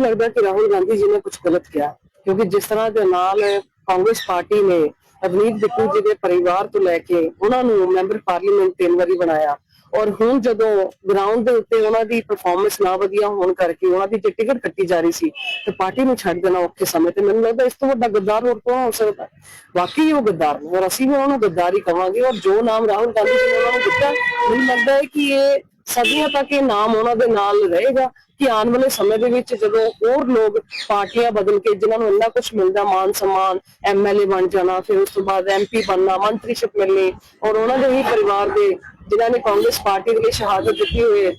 ਨਹੀਂ ਲੱਗਦਾ ਕਿ ਰਾਹੁਲ ਗਾਂਧੀ ਜੀ ਨੇ ਕੁਝ ਗਲਤ ਕਿਹਾ, ਕਿਉਂਕਿ ਜਿਸ ਤਰ੍ਹਾਂ ਦੇ ਨਾਲ ਕਾਂਗਰਸ ਪਾਰਟੀ ਨੇ ਅਵਨੀਤ ਬਿੱਟੂ ਜੀ ਦੇ ਪਰਿਵਾਰ ਤੋਂ ਲੈ ਕੇ ਉਹਨਾਂ ਨੂੰ ਮੈਂਬਰ ਪਾਰਲੀਮੈਂਟ ਤਿੰਨ ਵਾਰੀ ਬਣਾਇਆ, ਔਰ ਹੁਣ ਜਦੋਂ ਗਰਾਊਂਡ ਦੇ ਉੱਤੇ ਉਹਨਾਂ ਦੀ ਪਰਫਾਰਮੈਂਸ ਨਾ ਵਧੀਆ ਹੋਣ ਕਰਕੇ ਉਹਨਾਂ ਦੀ ਜੇ ਟਿਕਟ ਕੱਟੀ ਜਾ ਰਹੀ ਸੀ, ਤੇ ਪਾਰਟੀ ਨੂੰ ਛੱਡ ਦੇਣਾ ਔਖੇ ਸਮੇਂ ਤੇ ਮੈਨੂੰ ਲੱਗਦਾ ਇਸ ਤੋਂ ਵੱਡਾ ਗੱਦਾਰ ਹੋਰ ਕੌਣ ਹੋ ਸਕਦਾ ਹੈ? ਵਾਕਈ ਉਹ ਗੱਦਾਰ ਨੇ ਔਰ ਅਸੀਂ ਵੀ ਉਹਨਾਂ ਨੂੰ ਗੱਦਾਰ ਹੀ ਕਵਾਂਗੇ, ਔਰ ਜੋ ਨਾਮ ਰਾਹੁਲ ਗਾਂਧੀ ਜੀ ਨੇ ਉਹਨਾਂ ਨੂੰ ਦਿੱਤਾ, ਮੈਨੂੰ ਲੱਗਦਾ ਹੈ ਕਿ ਇਹ ਸਦੀਆਂ ਤੱਕ ਇਹ ਨਾਮ ਉਹਨਾਂ ਦੇ ਨਾਲ ਰਹੇਗਾ। ਕਿ ਆਉਣ ਵਾਲੇ ਸਮੇਂ ਦੇ ਵਿੱਚ ਜਦੋਂ ਹੋਰ ਲੋਕ ਪਾਰਟੀਆਂ ਬਦਲ ਕੇ ਜਿਨ੍ਹਾਂ ਨੂੰ ਇੰਨਾ ਕੁਝ ਮਿਲਦਾ, ਮਾਨ ਸਨਮਾਨ ਐਮਐਲਏ ਬਣ ਜਾਣਾ, ਫਿਰ ਉਸ ਤੋਂ ਬਾਅਦ ਐਮਪੀ ਬਣਨਾ, ਮੰਤਰੀਸ਼ਿਪ ਮਿਲਣੀ ਔਰ ਉਹਨਾਂ ਦੇ ਹੀ ਪਰਿਵਾਰ ਦੇ ਜਿਨ੍ਹਾਂ ਨੇ ਕਾਂਗਰਸ ਪਾਰਟੀ ਦੇ ਲਈ ਸ਼ਹਾਦਤ ਦਿੱਤੀ ਹੋਈ ਹੈ,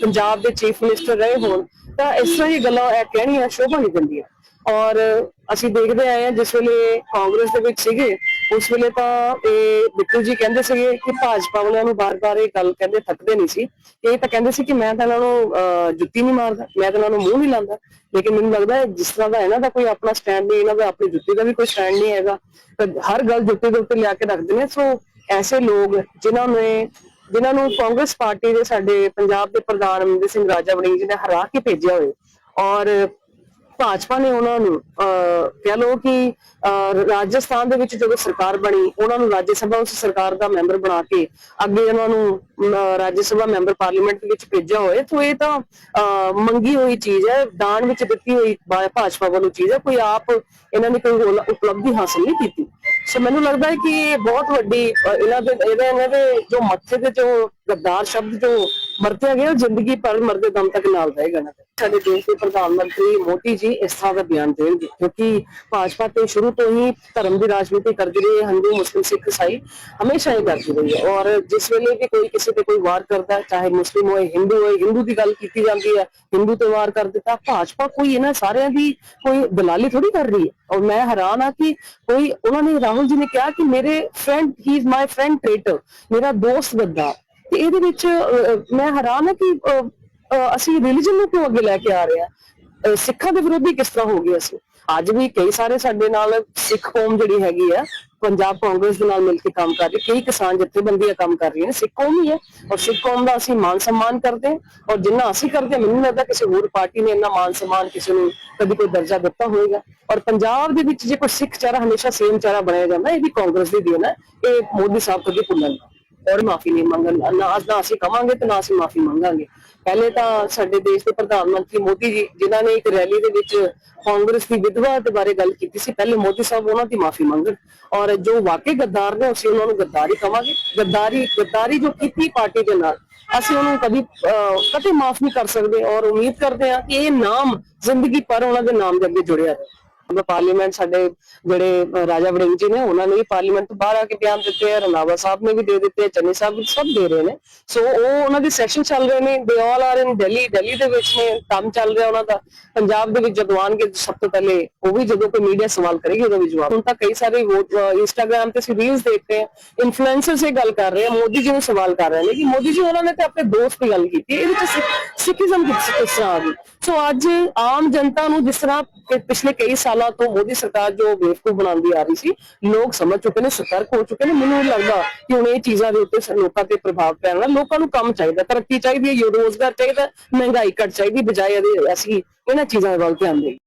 ਪੰਜਾਬ ਦੇ ਚੀਫ ਮਿਨਿਸਟਰ ਰਹੇ ਹੋਣ, ਤਾਂ ਇਸ ਤਰ੍ਹਾਂ ਦੀ ਗੱਲਾਂ ਇਹ ਕਹਿਣੀਆਂ ਸ਼ੋਭਾ ਨਹੀਂ ਦਿੰਦੀਆਂ। ਔਰ ਅਸੀਂ ਦੇਖਦੇ ਆਏ ਹਾਂ ਜਿਸ ਵੇਲੇ ਕਾਂਗਰਸ ਦੇ ਵਿੱਚ ਸੀਗੇ ਉਸ ਵੇਲੇ ਤਾਂ ਇਹ ਬਿੱਟੂ ਜੀ ਕਹਿੰਦੇ ਸੀਗੇ ਕਿ ਭਾਜਪਾ ਵਾਲਿਆਂ ਨੂੰ ਬਾਰ-ਬਾਰ ਇਹ ਗੱਲ ਕਹਿੰਦੇ ਥੱਕਦੇ ਨਹੀਂ ਸੀ। ਇਹ ਤਾਂ ਕਹਿੰਦੇ ਸੀ ਕਿ ਮੈਂ ਤਾਂ ਇਹਨਾਂ ਨੂੰ ਜੁੱਤੀ ਨਹੀਂ ਮਾਰਦਾ, ਮੈਂ ਤਾਂ ਇਹਨਾਂ ਨੂੰ ਮੂੰਹ ਨਹੀਂ ਲਾਉਂਦਾ। ਲੇਕਿਨ ਮੈਨੂੰ ਲੱਗਦਾ ਹੈ ਜਿਸ ਤਰ੍ਹਾਂ ਦਾ ਇਹਨਾਂ ਦਾ ਕੋਈ ਆਪਣਾ ਸਟੈਂਡ ਨਹੀਂ, ਇਹਨਾਂ ਦਾ ਆਪਣੀ ਜੁੱਤੀ ਦਾ ਵੀ ਕੋਈ ਸਟੈਂਡ ਨਹੀਂ ਹੈਗਾ। ਤਾਂ ਹਰ ਗੱਲ ਜੁੱਤੀ ਦੇ ਉੱਤੇ ਲਿਆ ਕੇ ਰੱਖਦੇ ਨੇ। ਸੋ ਐਸੇ ਲੋਕ ਜਿਨ੍ਹਾਂ ਨੇ, ਜਿਨ੍ਹਾਂ ਨੂੰ ਕਾਂਗਰਸ ਪਾਰਟੀ ਦੇ ਸਾਡੇ ਪੰਜਾਬ ਦੇ ਪ੍ਰਧਾਨ ਅਮਰਿੰਦਰ ਸਿੰਘ ਰਾਜਾ ਵੜਿੰਗ ਜੀ ਨੇ ਹਰਾ ਕੇ ਭੇਜਿਆ ਹੋਏ ਔਰ ਭਾਜਪਾ ਨੇ ਉਹਨਾਂ ਨੂੰ ਕਹਿ ਲਓ ਕਿ ਰਾਜਸਥਾਨ ਦੇ ਵਿੱਚ ਜਦੋਂ ਸਰਕਾਰ ਬਣੀ ਉਹਨਾਂ ਨੂੰ ਰਾਜ ਸਭਾ ਉਸ ਸਰਕਾਰ ਦਾ ਮੈਂਬਰ ਬਣਾ ਕੇ ਅੱਗੇ ਉਹਨਾਂ ਨੂੰ ਰਾਜ ਸਭਾ ਮੈਂਬਰ ਪਾਰਲੀਮੈਂਟ ਵਿੱਚ ਭੇਜਿਆ ਹੋਏ ਤਾਂ ਇਹ ਤਾਂ ਅਹ, ਮੰਗੀ ਹੋਈ ਚੀਜ਼ ਹੈ ਦਾਨ ਵਿੱਚ ਦਿੱਤੀ ਹੋਈ ਭਾਜਪਾ ਵੱਲੋਂ ਚੀਜ਼ ਹੈ। ਕੋਈ ਆਪ ਇਹਨਾਂ ਨੇ ਕੋਈ ਉਪਲਬਧੀ ਹਾਸਲ ਨਹੀਂ ਕੀਤੀ। ਸੋ ਮੈਨੂੰ ਲੱਗਦਾ ਹੈ ਕਿ ਇਹ ਬਹੁਤ ਵੱਡੀ ਇਹਨਾਂ ਦੇ ਇਹਦੇ ਇਹਨਾਂ ਦੇ ਜੋ ਮੱਥੇ ਤੇ ਜੋ ਗੱਦਾਰ ਸ਼ਬਦ ਜੋ ਵਰਤਿਆ ਗਿਆ ਉਹ ਜ਼ਿੰਦਗੀ ਭਰ ਮਰਦੇ ਦਮ ਤੱਕ ਨਾਲ ਰਹੇਗਾ ਨਾ। ਸਾਡੇ ਦੇਸ਼ ਦੇ ਪ੍ਰਧਾਨ ਮੰਤਰੀ ਮੋਦੀ ਜੀ ਇਸ ਤਰ੍ਹਾਂ ਦਾ ਬਿਆਨ ਦੇਣਗੇ, ਕਿਉਂਕਿ ਭਾਜਪਾ ਤੇ ਸ਼ੁਰੂ ਤੋਂ ਹੀ ਧਰਮ ਦੀ ਰਾਜਨੀਤੀ ਕਰਦੀ ਰਹੀ ਹੈ ਹਿੰਦੂ, ਮੁਸਲਿਮ, ਸਿੱਖ ਈਸਾਈ ਹਮੇਸ਼ਾ ਹੀ ਕਰਦੀ ਰਹੀ ਹੈ। ਔਰ ਜਿਸ ਵੇਲੇ ਵੀ ਕੋਈ ਕਿਸੇ ਤੇ ਕੋਈ ਵਾਰ ਕਰਦਾ ਚਾਹੇ ਮੁਸਲਿਮ ਹੋਏ, ਹਿੰਦੂ ਹੋਏ, ਹਿੰਦੂ ਦੀ ਗੱਲ ਕੀਤੀ ਜਾਂਦੀ ਹੈ, ਹਿੰਦੂ ਤੇ ਵਾਰ ਕਰ ਦਿੱਤਾ, ਭਾਜਪਾ ਕੋਈ ਇਹਨਾਂ ਸਾਰਿਆਂ ਦੀ ਕੋਈ ਦਲਾਲੀ ਥੋੜੀ ਕਰ ਰਹੀ ਹੈ। ਔਰ ਮੈਂ ਹੈਰਾਨ ਆ ਕਿ ਕੋਈ, ਉਹਨਾਂ ਨੇ ਰਾਹੁਲ ਜੀ ਨੇ ਕਿਹਾ ਕਿ ਮੇਰੇ friend he is my friend traitor ਮੇਰਾ ਦੋਸਤ ਗੱਦਾਰ ਤੇ ਇਹਦੇ ਵਿੱਚ ਮੈਂ ਹੈਰਾਨ ਹਾਂ ਕਿ ਅਸੀਂ ਰਿਲੀਜਨ ਨੂੰ ਕਿਉਂ ਅੱਗੇ ਲੈ ਕੇ ਆ ਰਹੇ ਆ ਸਿੱਖਾਂ ਦੇ ਵਿਰੋਧੀ ਕਿਸ ਤਰ੍ਹਾਂ ਹੋ ਗਏ ਅਸੀਂ? ਅੱਜ ਵੀ ਕਈ ਸਾਰੇ ਸਾਡੇ ਨਾਲ ਸਿੱਖ ਕੌਮ ਜਿਹੜੀ ਹੈਗੀ ਆ ਪੰਜਾਬ ਕਾਂਗਰਸ ਦੇ ਨਾਲ ਮਿਲ ਕੇ ਕੰਮ ਕਰ ਰਹੀ ਕਈ ਕਿਸਾਨ ਜਥੇਬੰਦੀਆਂ ਕੰਮ ਕਰ ਰਹੀਆਂ ਨੇ ਸਿੱਖ ਕੌਮ ਹੀ ਹੈ। ਔਰ ਸਿੱਖ ਕੌਮ ਦਾ ਅਸੀਂ ਮਾਨ ਸਨਮਾਨ ਕਰਦੇ ਹਾਂ ਔਰ ਜਿੰਨਾ ਅਸੀਂ ਕਰਦੇ ਹਾਂ, ਮੈਨੂੰ ਨਹੀਂ ਲੱਗਦਾ ਕਿਸੇ ਹੋਰ ਪਾਰਟੀ ਨੇ ਇੰਨਾ ਮਾਨ ਸਨਮਾਨ ਕਿਸੇ ਨੂੰ ਕਦੀ ਕੋਈ ਦਰਜਾ ਦਿੱਤਾ ਹੋਵੇਗਾ। ਔਰ ਪੰਜਾਬ ਦੇ ਵਿੱਚ ਜੇ ਕੋਈ ਸਿੱਖ ਚਿਹਰਾ ਹਮੇਸ਼ਾ ਸੇਮ ਚਿਹਰਾ ਬਣਾਇਆ ਜਾਂਦਾ ਇਹ ਵੀ ਕਾਂਗਰਸ ਦੀ ਦੇਣ ਹੈ ਇਹ ਮੋਦੀ ਸਾਹਿਬ ਕਦੇ ਭੁੱਲਣ। ਔਰ ਮਾਫੀ ਨਹੀਂ ਮੰਗਣ ਨਾ ਨਾ ਅਸੀਂ ਕਵਾਂਗੇ ਤੇ ਨਾ ਅਸੀਂ ਮਾਫੀ ਮੰਗਾਂਗੇ। ਪਹਿਲੇ ਤਾਂ ਸਾਡੇ ਦੇਸ਼ ਦੇ ਪ੍ਰਧਾਨ ਮੰਤਰੀ ਮੋਦੀ ਜੀ ਜਿਨ੍ਹਾਂ ਨੇ ਇੱਕ ਰੈਲੀ ਦੇ ਵਿੱਚ ਕਾਂਗਰਸ ਦੀ ਵਿਧਵਾ ਦੇ ਬਾਰੇ ਗੱਲ ਕੀਤੀ ਸੀ ਪਹਿਲੇ ਮੋਦੀ ਸਾਹਿਬ ਉਹਨਾਂ ਦੀ ਮਾਫੀ ਮੰਗਣ। ਔਰ ਜੋ ਵਾਕਈ ਗੱਦਾਰ ਨੇ ਅਸੀਂ ਉਹਨਾਂ ਨੂੰ ਗੱਦਾਰੀ ਕਵਾਂਗੇ। ਗੱਦਾਰੀ ਗੱਦਾਰੀ ਜੋ ਕੀਤੀ ਪਾਰਟੀ ਦੇ ਨਾਲ ਅਸੀਂ ਉਹਨੂੰ ਕਦੀ ਅਹ, ਕਦੇ ਮਾਫ ਨਹੀਂ ਕਰ ਸਕਦੇ। ਔਰ ਉਮੀਦ ਕਰਦੇ ਹਾਂ ਕਿ ਇਹ ਨਾਮ ਜ਼ਿੰਦਗੀ ਭਰ ਉਹਨਾਂ ਦੇ ਨਾਮ ਦੇ ਅੱਗੇ ਜੁੜਿਆ ਰਹੇ। ਪਾਰਲੀਮੈਂਟ ਸਾਡੇ ਜਿਹੜੇ ਰਾਜਾ ਵੜਿੰਗ ਜੀ ਨੇ ਉਹਨਾਂ ਨੇ ਵੀ ਪਾਰਲੀਮੈਂਟ ਤੋਂ ਬਾਹਰ ਆ ਕੇ ਬਿਆਨ ਦਿੱਤੇ ਆ ਰੰਧਾਵਾ ਸਾਹਿਬ ਨੇ ਵੀ ਦੇ ਦਿੱਤੇ ਆ, ਚੰਨੀ ਸਾਹਿਬ ਵੀ ਸਭ ਦੇ ਰਹੇ ਨੇ। ਸੋ ਉਹ ਉਹਨਾਂ ਦੇ ਸੈਸ਼ਨ ਚੱਲ ਰਹੇ ਨੇ they all are in Delhi Delhi ਦੇ ਵਿੱਚ ਨੇ ਕੰਮ ਚੱਲ ਰਿਹਾ ਉਹਨਾਂ ਦਾ। ਪੰਜਾਬ ਦੇ ਵਿੱਚ ਜਦੋਂ ਆਉਣਗੇ ਸਭ ਤੋਂ ਪਹਿਲੇ ਉਹ ਵੀ ਜਦੋਂ ਕੋਈ ਮੀਡੀਆ ਸਵਾਲ ਕਰੇਗੀ ਉਹਦਾ ਵੀ ਜਵਾਬ। ਹੁਣ ਤਾਂ ਕਈ ਸਾਰੇ ਇੰਸਟਾਗ੍ਰam ਤੇ ਅਸੀਂ ਰੀਲਸ ਦੇਖਦੇ ਆ ਇਨਫਲੂਐਂਸਰਸ ਇਹ ਗੱਲ ਕਰ ਰਹੇ ਆ ਮੋਦੀ ਜੀ ਨੂੰ ਸਵਾਲ ਕਰ ਰਹੇ ਨੇ ਕਿ ਮੋਦੀ ਜੀ ਉਹਨਾਂ ਨੇ ਤੇ ਆਪਣੇ ਦੋਸਤ ਦੀ ਗੱਲ ਕੀਤੀ ਇਹਦੇ ਵਿੱਚ ਸਿੱਖੀਜ਼ਮ ਕਿਸ ਤਰ੍ਹਾਂ ਆ ਗਈ ਸੋ ਅੱਜ ਆਮ ਜਨਤਾ ਨੂੰ ਜਿਸ ਤਰ੍ਹਾਂ ਪਿਛਲੇ ਕਈ ਸਾਲਾਂ ਤੋਂ ਮੋਦੀ ਸਰਕਾਰ ਜੋ ਬੇਵਕੂਫ ਬਣਾਉਂਦੀ ਆ ਰਹੀ ਸੀ, ਲੋਕ ਸਮਝ ਚੁੱਕੇ ਨੇ, ਸਤਰਕ ਹੋ ਚੁੱਕੇ ਨੇ। ਮੈਨੂੰ ਨਹੀਂ ਲੱਗਦਾ ਕਿ ਹੁਣ ਇਹ ਚੀਜ਼ਾਂ ਦੇ ਉੱਤੇ ਲੋਕਾਂ ਤੇ ਪ੍ਰਭਾਵ ਪੈਣਾ। ਲੋਕਾਂ ਨੂੰ ਕੰਮ ਚਾਹੀਦਾ, ਤਰੱਕੀ ਚਾਹੀਦੀ ਹੈ ਰੋਜ਼ਗਾਰ ਚਾਹੀਦਾ, ਮਹਿੰਗਾਈ ਘਟ ਚਾਹੀਦੀ, ਬਜਾਏ ਇਹਦੇ ਅਸੀਂ ਇਹਨਾਂ ਚੀਜ਼ਾਂ ਵੱਲ ਧਿਆਨ ਦੇਈਏ।